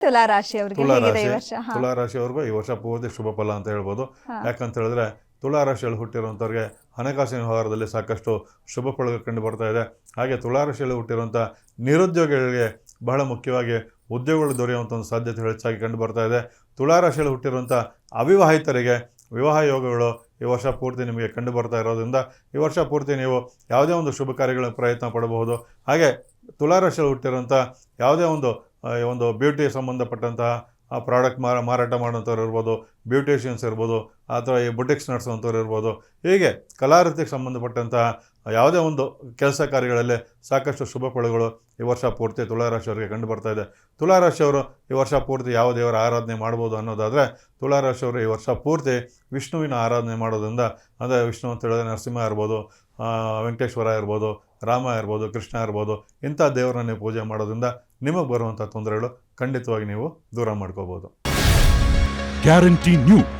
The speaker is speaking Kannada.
ತುಲಾ ರಾಶಿಯವರಿಗೆ ಈ ರಾಶಿ ವರ್ಷ? ಹಾ. ತುಲಾ ಈ ವರ್ಷ ಪೂರ್ತಿ ಶುಭ ಫಲ ಅಂತ ಹೇಳ್ಬೋದು. ಯಾಕಂತ ಹೇಳಿದ್ರೆ ತುಲಾ ರಾಶಿಯಲ್ಲಿ ಹುಟ್ಟಿರುವಂಥವ್ರಿಗೆ ಹಣಕಾಸಿನ ವ್ಯವಹಾರದಲ್ಲಿ ಸಾಕಷ್ಟು ಶುಭ ಫಲಗಳು ಕಂಡು ಬರ್ತಾ ಇದೆ. ಹಾಗೆ ತುಲಾ ರಾಶಿಯಲ್ಲಿ ಹುಟ್ಟಿರುವಂಥ ನಿರುದ್ಯೋಗಿಗಳಿಗೆ ಬಹಳ ಮುಖ್ಯವಾಗಿ ಉದ್ಯೋಗಗಳು ದೊರೆಯುವಂಥ ಒಂದು ಸಾಧ್ಯತೆ ಹೆಚ್ಚಾಗಿ ಕಂಡು ಬರ್ತಾ ಇದೆ. ತುಲಾ ರಾಶಿಯಲ್ಲಿ ಹುಟ್ಟಿರುವಂಥ ಅವಿವಾಹಿತರಿಗೆ ವಿವಾಹ ಯೋಗಗಳು ಈ ವರ್ಷ ಪೂರ್ತಿ ನಿಮಗೆ ಕಂಡು ಬರ್ತಾ ಇರೋದ್ರಿಂದ ಈ ವರ್ಷ ಪೂರ್ತಿ ನೀವು ಯಾವುದೇ ಒಂದು ಶುಭ ಕಾರ್ಯಗಳ ಪ್ರಯತ್ನ ಪಡಬಹುದು. ಹಾಗೆ ತುಲಾ ರಾಶಿಯಲ್ಲಿ ಹುಟ್ಟಿರುವಂಥ ಯಾವುದೇ ಒಂದು ಒಂದು ಬ್ಯೂಟಿ ಸಂಬಂಧಪಟ್ಟಂತಹ ಆ ಪ್ರಾಡಕ್ಟ್ ಮಾರಾಟ ಮಾಡೋಂಥವ್ರು ಇರ್ಬೋದು ಬ್ಯೂಟಿಷಿಯನ್ಸ್ ಇರ್ಬೋದು ಅಥವಾ ಈ ಬುಟಿಕ್ಸ್ ನಡೆಸುವಂಥವ್ರು ಇರ್ಬೋದು. ಹೀಗೆ ಕಲಾವೃತ್ತಿಗೆ ಸಂಬಂಧಪಟ್ಟಂತಹ ಯಾವುದೇ ಒಂದು ಕೆಲಸ ಕಾರ್ಯಗಳಲ್ಲಿ ಸಾಕಷ್ಟು ಶುಭ ಫಲಗಳು ಈ ವರ್ಷ ಪೂರ್ತಿ ತುಲಾರಾಶಿಯವರಿಗೆ ಕಂಡು ಬರ್ತಾ ಇದೆ. ತುಲಾರಾಶಿಯವರು ಈ ವರ್ಷ ಪೂರ್ತಿ ಯಾವ ದೇವರ ಆರಾಧನೆ ಮಾಡ್ಬೋದು ಅನ್ನೋದಾದರೆ ತುಳಾರಾಶಿಯವರು ಈ ವರ್ಷ ಪೂರ್ತಿ ವಿಷ್ಣುವಿನ ಆರಾಧನೆ ಮಾಡೋದ್ರಿಂದ ಅಂದರೆ ವಿಷ್ಣು ಅಂತ ಹೇಳಿದ್ರೆ ನರಸಿಂಹ ಇರ್ಬೋದು ವೆಂಕಟೇಶ್ವರ ಇರ್ಬೋದು, ರಾಮ ಇರ್ಬೋದು, ಕೃಷ್ಣ ಇರ್ಬೋದು, ಇಂಥ ದೇವರನ್ನ ಪೂಜೆ ಮಾಡೋದ್ರಿಂದ ನಿಮಗೆ ಬರುವಂಥ ತೊಂದರೆಗಳು ಖಂಡಿತವಾಗಿ ನೀವು ದೂರ ಮಾಡ್ಕೋಬೋದು. Guarantee news